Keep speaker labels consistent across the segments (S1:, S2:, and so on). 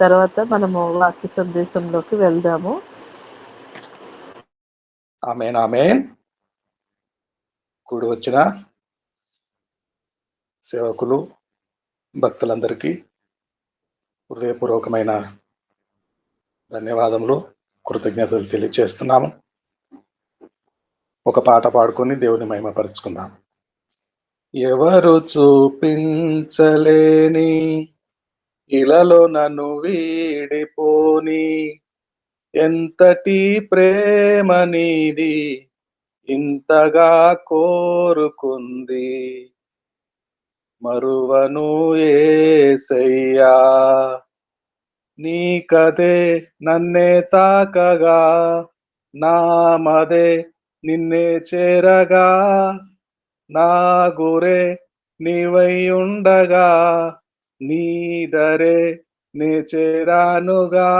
S1: తర్వాత మనము వాక్య సందేశంలోకి వెళ్దాము.
S2: Amen amen. కూడి వచ్చిన సేవకులు భక్తులందరికీ హృదయపూర్వకమైన ధన్యవాదములు కృతజ్ఞతలు తెలియజేస్తున్నాము ఒక పాట పాడుకొని దేవుని మహిమపరుచుకుందాం. ఎవరు చూపించలేని ఇలలో నన్ను వీడిపోని. ఎంతటి ప్రేమ నీది ఇంతగా కోరుకుంది. మరువను ఏసయ్యా నీ కదే నన్నే తాకగా నామదే నిన్నే చేరగా నా గురే నీవై ఉండగా నీదరే నే చేరానుగా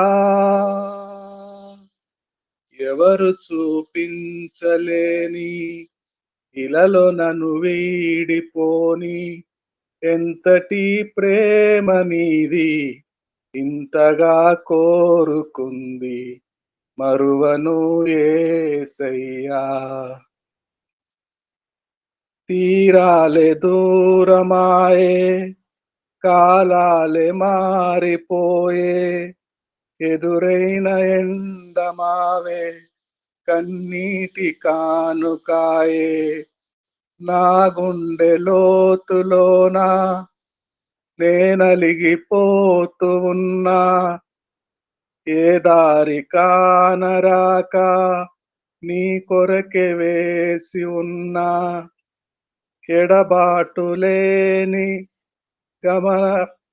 S2: ఎవరు చూపించలేని ఇలలో నన్ను వీడిపోని ఎంతటి ప్రేమ నీది ఇంతగా కోరుకుంది మరువను ఏసయ్యా. తీరాలే దూరమాయే కాలాలే మారిపోయే ఎదురైన ఎండమావే కన్నీటి కానుకాయే నా గుండె లోతులోనా నేనలిగిపోతూ ఉన్నా ఏ దారి కానరాక నీ కొరకే వేసి ఉన్నా ఎడబాటు లేని గమన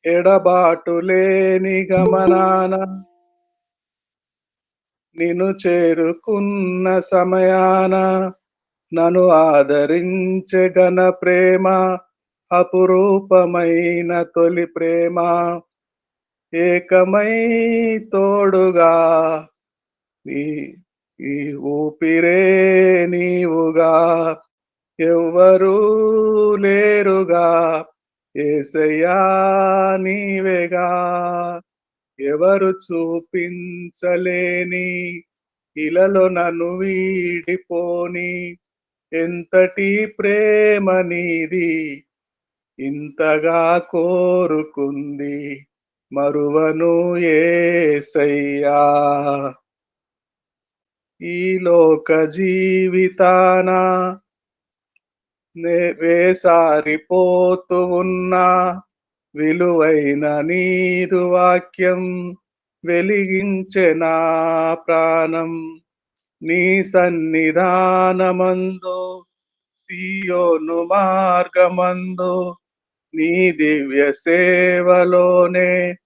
S2: ఎడబాటు లేని గమనాన నిన్ను చేరుకున్న సమయాన నన్ను ఆదరించే ఘన ప్రేమ అపురూపమైన తొలి ప్రేమ ఏకమై తోడుగా ఈ ఈ ఊపిరే నీవుగా ఎవ్వరూ లేరుగా. ఏసయ్యా నీవేగా ఎవరు చూపించలేని ఇలలో నన్ను వీడిపోని. ఎంతటి ప్రేమ నీది ఇంతగా కోరుకుంది మరువను ఏసయ్యా. ఈ లోక జీవితానా వేసారిపోతూ ఉన్నా విలువైన నీదు వాక్యం వెలిగించే నా ప్రాణం. నీ సన్నిధానమందు సియోను మార్గమందు నీ దివ్య సేవలోనే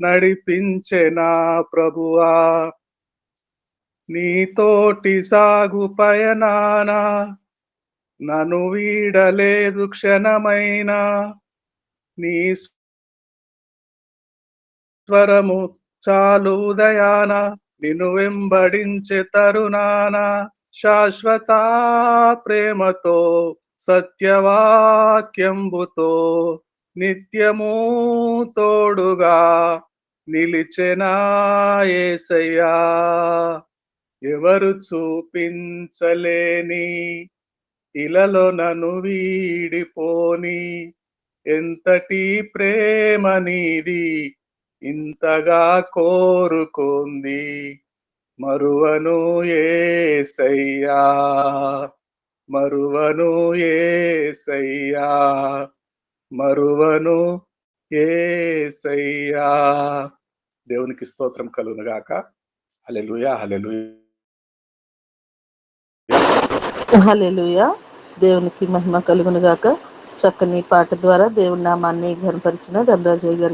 S2: నడిపించే నా ప్రభువా. నీతోటి సాగు పయనానా నను వీడలేదు క్షణమైనా నీ స్వరము చాలు ఉదయాన నిన్ను వెంబడించే తరుణాన శాశ్వత ప్రేమతో సత్యవాక్యంబుతో నిత్యము తోడుగా నిలిచెనా ఏసయ్యా. ఎవరు చూపించలేని ఇలలో నన్ను వీడిపోని. ఎంతటి ప్రేమ నీది ఇంతగా కోరుకుంది. మరువను ఏసయ్యా మరువను ఏసయ్యా మరువను ఏసయ్యా. దేవునికి స్తోత్రం కలుగునుగాక. Hallelujah hallelujah
S1: hallelujah. దేవునికి మహిమ కలుగును గాక చక్కని పాట ద్వారా దేవుని నామాన్ని ఘనపరిచిన ధనరాజయ్య గారికి